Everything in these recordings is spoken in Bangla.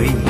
উড়ো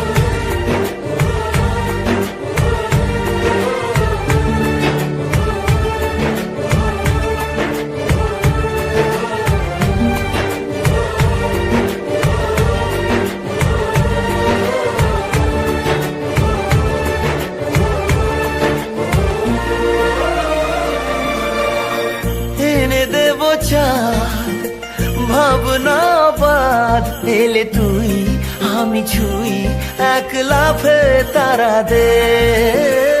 এলে তুই আমি ছুই এক লাফে তারা দে।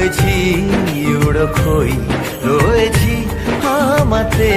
হয়েছি ওরখই খই রয়েছি আমাতে